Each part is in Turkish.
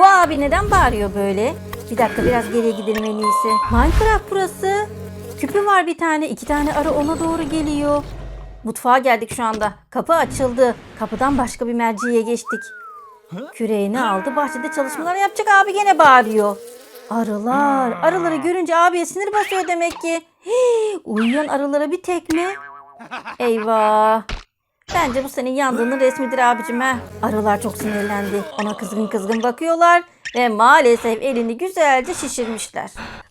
Bu abi neden bağırıyor böyle? Bir dakika biraz geriye gidelim en iyisi. Minecraft burası. Küpü var bir tane. iki tane arı ona doğru geliyor. Mutfağa geldik şu anda. Kapı açıldı. Kapıdan başka bir merciye geçtik. Küreğini aldı. Bahçede çalışmalar yapacak. Abi gene bağırıyor. Arılar. Arıları görünce abiye sinir basıyor demek ki. Hii, uyuyan arılara bir tekme. Eyvah. Bence bu senin yandığının resmidir abicim ha. Arılar çok sinirlendi. Ona kızgın kızgın bakıyorlar ve maalesef elini güzelce şişirmişler.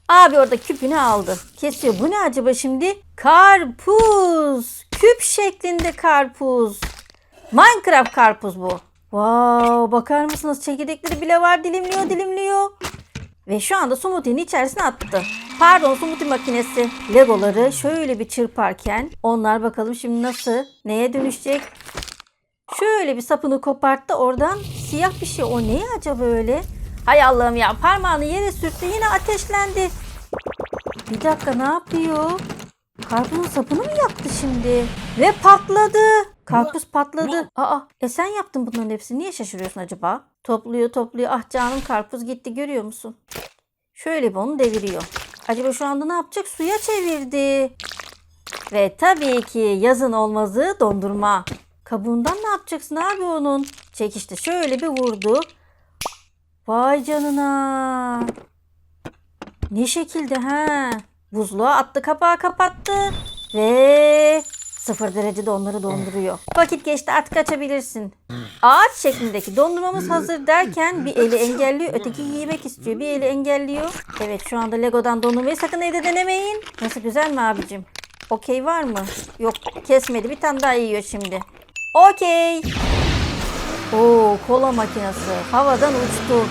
Abi orada küpünü aldı. Kesiyor. Bu ne acaba şimdi? Karpuz. Küp şeklinde karpuz. Minecraft karpuz bu. Wow, bakar mısınız? Çekirdekleri bile var. Dilimliyor, dilimliyor. Ve şu anda smoothie'nin içerisine attı. Pardon smoothie makinesi. Legoları şöyle bir çırparken onlar bakalım şimdi nasıl, neye dönüşecek? Şöyle bir sapını koparttı oradan siyah bir şey. O ne acaba öyle? Hay Allah'ım ya parmağını yere sürttü yine ateşlendi. Bir dakika ne yapıyor? Karpuzun sapını mı yaktı şimdi? Ve patladı. Karpuz patladı. Aa, e sen yaptın bunların hepsini. Niye şaşırıyorsun acaba? Topluyor topluyor. Ah canım karpuz gitti görüyor musun? Şöyle bir onu deviriyor. Acaba şu anda ne yapacak? Suya çevirdi. Ve tabii ki yazın olmazı dondurma. Kabuğundan ne yapacaksın abi onun? Çekişte şöyle bir vurdu. Vay canına. Ne şekilde ha? Buzluğa attı kapağı kapattı. Ve sıfır derecede onları donduruyor. Vakit geçti artık açabilirsin. Ağaç şeklindeki dondurmamız hazır derken bir eli engelliyor. Öteki yemek istiyor. Bir eli engelliyor. Evet şu anda Lego'dan dondurmayı sakın evde denemeyin. Nasıl güzel mi abicim? Okey var mı? Yok kesmedi. Bir tane daha yiyor şimdi. Okey. Oo kola makinesi havadan uçtu.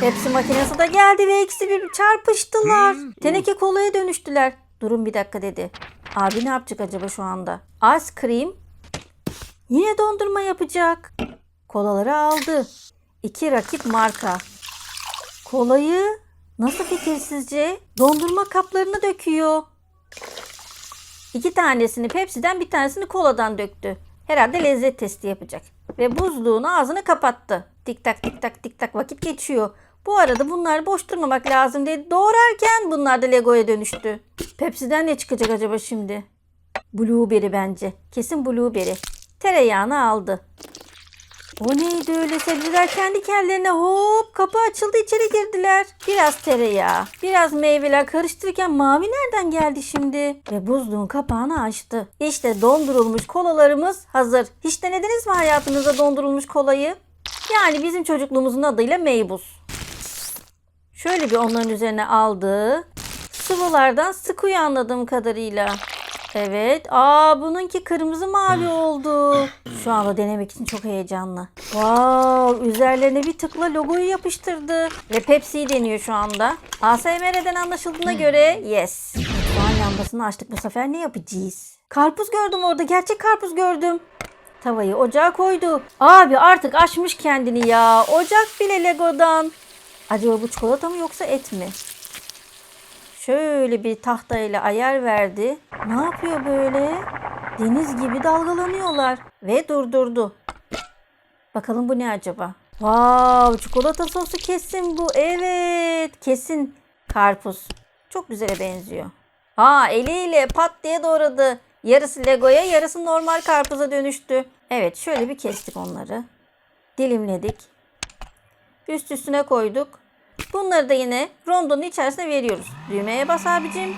Pepsi makinesi de geldi ve ikisi bir çarpıştılar. Teneke kolaya dönüştüler. Durun bir dakika dedi. Abi ne yapacak acaba şu anda? Ice cream yine dondurma yapacak. Kolaları aldı. İki rakip marka. Kolayı nasıl fikir sizce? Dondurma kaplarına döküyor. İki tanesini Pepsi'den bir tanesini koladan döktü. Herhalde lezzet testi yapacak. Ve buzluğun ağzını kapattı. Tik tak tik tak tik tak vakit geçiyor. Bu arada bunlar boş durmamak lazım dedi. Doğrarken bunlar da Lego'ya dönüştü. Pepsi'den ne çıkacak acaba şimdi? Blueberry bence. Kesin blueberry. Tereyağını aldı. O neydi öyle sebzeler kendi kendilerine hop kapı açıldı içeri girdiler. Biraz tereyağı, biraz meyveler karıştırırken mavi nereden geldi şimdi? Ve buzluğun kapağını açtı. İşte dondurulmuş kolalarımız hazır. Hiç denediniz mi hayatınızda dondurulmuş kolayı? Yani bizim çocukluğumuzun adıyla meybuz. Şöyle bir onların üzerine aldı. Sıvılardan sıkıyor anladığım kadarıyla. Evet. Aa bununki kırmızı mavi oldu. Şu anda denemek için çok heyecanlı. Wow, üzerlerine bir tıkla logoyu yapıştırdı. Ve Pepsi'yi deniyor şu anda. ASMR'den anlaşıldığına göre yes. Mutfağın lambasını açtık bu sefer ne yapacağız? Karpuz gördüm orada. Gerçek karpuz gördüm. Tavayı ocağa koydu. Abi artık açmış kendini ya. Ocak bile Lego'dan. Acaba bu çikolata mı yoksa et mi? Şöyle bir tahtayla ayar verdi. Ne yapıyor böyle? Deniz gibi dalgalanıyorlar. Ve durdurdu. Bakalım bu ne acaba? Wow, çikolata sosu kesin bu. Evet, kesin karpuz. Çok güzele benziyor. Ha, eliyle pat diye doğradı. Yarısı Lego'ya, yarısı normal karpuza dönüştü. Evet, şöyle bir kestik onları. Dilimledik. Üst üstüne koyduk. Bunları da yine rondonun içerisine veriyoruz. Düğmeye bas abicim.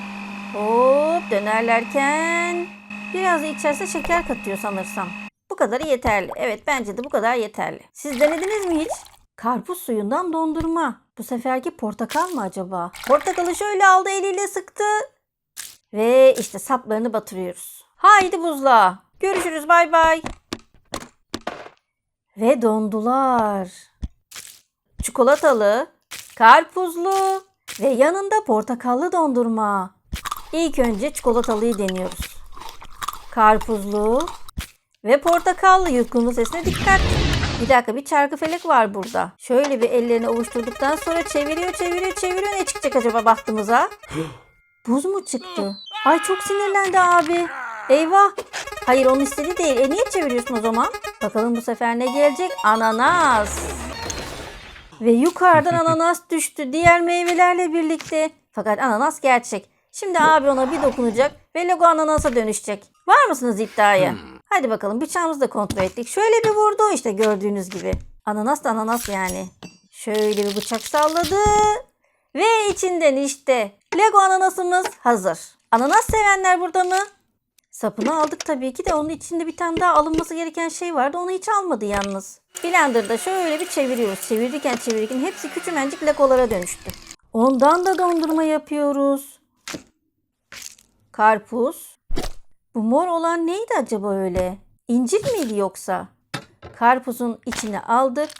Hop dönerlerken biraz da içerisine şeker katıyor sanırsam. Bu kadarı yeterli. Evet bence de bu kadar yeterli. Siz denediniz mi hiç? Karpuz suyundan dondurma. Bu seferki portakal mı acaba? Portakalı şöyle aldı eliyle sıktı. Ve işte saplarını batırıyoruz. Haydi buzluğa. Görüşürüz bay bay. Ve dondular. Çikolatalı, karpuzlu ve yanında portakallı dondurma. İlk önce çikolatalıyı deniyoruz. Karpuzlu ve portakallı yutkunma sesine dikkat. Bir dakika bir çarkı felek var burada. Şöyle bir ellerini ovuşturduktan sonra çeviriyor çeviriyor çeviriyor. Ne çıkacak acaba baktığımıza? Buz mu çıktı? Ay çok sinirlendi abi. Eyvah. Hayır onun istediği değil. E niye çeviriyorsun o zaman? Bakalım bu sefer ne gelecek? Ananas. Ve yukarıdan ananas düştü diğer meyvelerle birlikte. Fakat ananas gerçek. Şimdi abi ona bir dokunacak ve Lego ananasa dönüşecek. Var mısınız iddiaya? Hadi bakalım bıçağımızı da kontrol ettik. Şöyle bir vurdu işte gördüğünüz gibi. Ananas da ananas yani. Şöyle bir bıçak salladı. Ve içinden işte Lego ananasımız hazır. Ananas sevenler burada mı? Sapını aldık tabii ki de onun içinde bir tane daha alınması gereken şey vardı. Onu hiç almadı yalnız. Blender'da şöyle bir çeviriyoruz. Çevirirken çevirirken hepsi küçümencik legolara dönüştü. Ondan da dondurma yapıyoruz. Karpuz. Bu mor olan neydi acaba öyle? İncir miydi yoksa? Karpuzun içine aldık.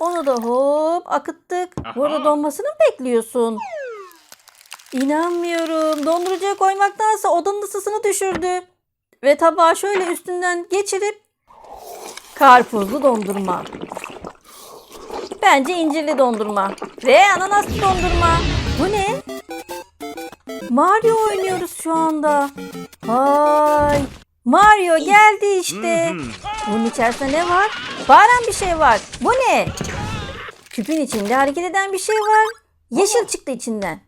Onu da hop akıttık. Burada donmasını mı bekliyorsun? İnanmıyorum. Dondurucuya koymaktansa odanın ısısını düşürdü. Ve tabağı şöyle üstünden geçirip karpuzlu dondurma. Bence incirli dondurma. Ve ananaslı dondurma. Bu ne? Mario oynuyoruz şu anda. Vay. Mario geldi işte. Bunun içerisinde ne var? Bağıran bir şey var. Bu ne? Küpün içinde hareket eden bir şey var. Yeşil çıktı içinden.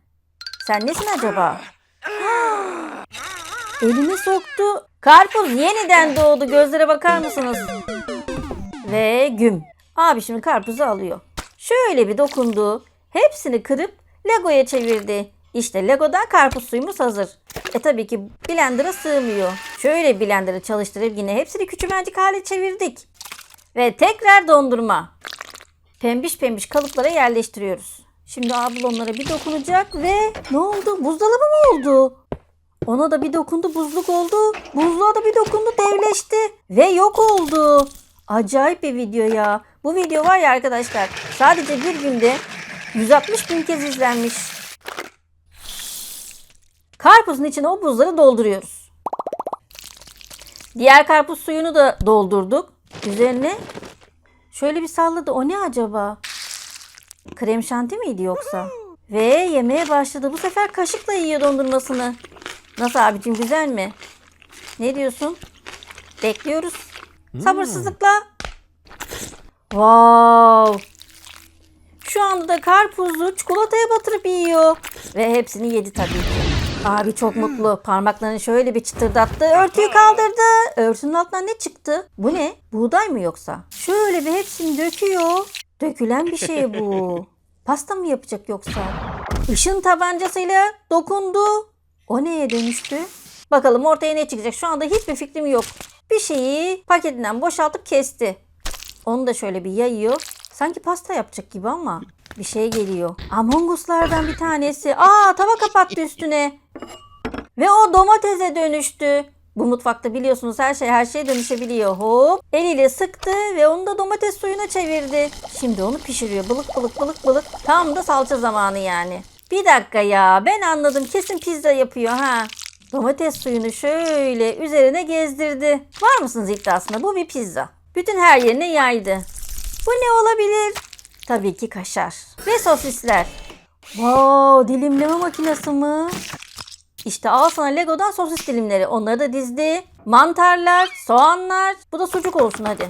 Sen nesin acaba? Elini soktu. Karpuz yeniden doğdu. Gözlere bakar mısınız? Ve güm. Abi şimdi karpuzu alıyor. Şöyle bir dokundu. Hepsini kırıp Lego'ya çevirdi. İşte Lego'dan karpuz suyumuz hazır. E tabii ki blender'a sığmıyor. Şöyle blender'ı çalıştırıp yine hepsini küçümencik hale çevirdik. Ve tekrar dondurma. Pembiş pembiş kalıplara yerleştiriyoruz. Şimdi abla onlara bir dokunacak ve ne oldu? Buzdolabı mı oldu? Ona da bir dokundu buzluk oldu. Buzluğa da bir dokundu devleşti. Ve yok oldu. Acayip bir video ya. Bu video var ya arkadaşlar sadece bir günde 160 bin kez izlenmiş. Karpuzun içine o buzları dolduruyoruz. Diğer karpuz suyunu da doldurduk. Üzerine şöyle bir salladı. O ne acaba? Krem şanti miydi yoksa? Ve yemeye başladı. Bu sefer kaşıkla yiyor dondurmasını. Nasıl abicim güzel mi? Ne diyorsun? Bekliyoruz. Sabırsızlıkla. Wow. Şu anda da karpuzu çikolataya batırıp yiyor. Ve hepsini yedi tabii ki. Abi çok mutlu. Parmaklarını şöyle bir çıtırdattı. Örtüyü kaldırdı. Örtünün altından ne çıktı? Bu ne? Buğday mı yoksa? Şöyle bir hepsini döküyor. Dökülen bir şey bu. Pasta mı yapacak yoksa? Işın tabancasıyla dokundu. O neye dönüştü? Bakalım ortaya ne çıkacak? Şu anda hiçbir fikrim yok. Bir şeyi paketinden boşaltıp kesti. Onu da şöyle bir yayıyor. Sanki pasta yapacak gibi ama bir şey geliyor. Among Us'lardan bir tanesi. Aa tava kapattı üstüne. Ve o domatese dönüştü. Bu mutfakta biliyorsunuz her şey her şeye dönüşebiliyor. Hop eliyle sıktı ve onu da domates suyuna çevirdi. Şimdi onu pişiriyor. Bılık bılık bılık bılık. Tam da salça zamanı yani. Bir dakika ya ben anladım kesin pizza yapıyor ha. Domates suyunu şöyle üzerine gezdirdi. Var mısınız iddiasında? Bu bir pizza. Bütün her yerine yaydı. Bu ne olabilir? Tabii ki kaşar. Ve sosisler. Wow, dilimleme makinesi mi? İşte al sana Lego'dan sosis dilimleri. Onları da dizdi. Mantarlar, soğanlar. Bu da sucuk olsun hadi.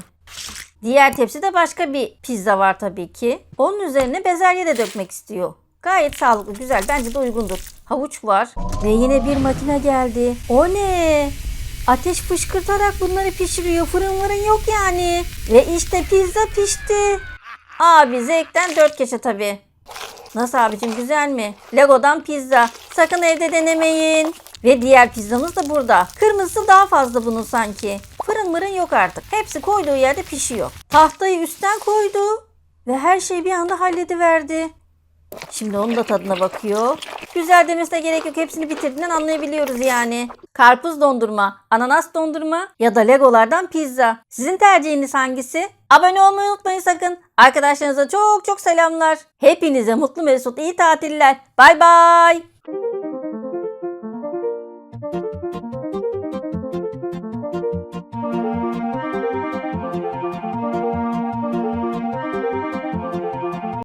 Diğer tepside başka bir pizza var tabii ki. Onun üzerine bezelye de dökmek istiyor. Gayet sağlıklı, güzel. Bence de uygundur. Havuç var. Ve yine bir makine geldi. O ne? Ateş fışkırtarak bunları pişiriyor. Fırın fırın yok yani. Ve işte pizza pişti. Abi zevkten dört keçe tabii. Nasıl abicim güzel mi? Lego'dan pizza. Sakın evde denemeyin. Ve diğer pizzamız da burada. Kırmızısı daha fazla bunun sanki. Fırın mırın yok artık. Hepsi koyduğu yerde pişiyor. Tahtayı üstten koydu. Ve her şeyi bir anda hallediverdi. Şimdi onun da tadına bakıyor. Güzel demesine gerek yok. Hepsini bitirdiğinden anlayabiliyoruz yani. Karpuz dondurma, ananas dondurma ya da legolardan pizza. Sizin tercihiniz hangisi? Abone olmayı unutmayın sakın. Arkadaşlarınıza çok çok selamlar. Hepinize mutlu mesut iyi tatiller. Bay bay.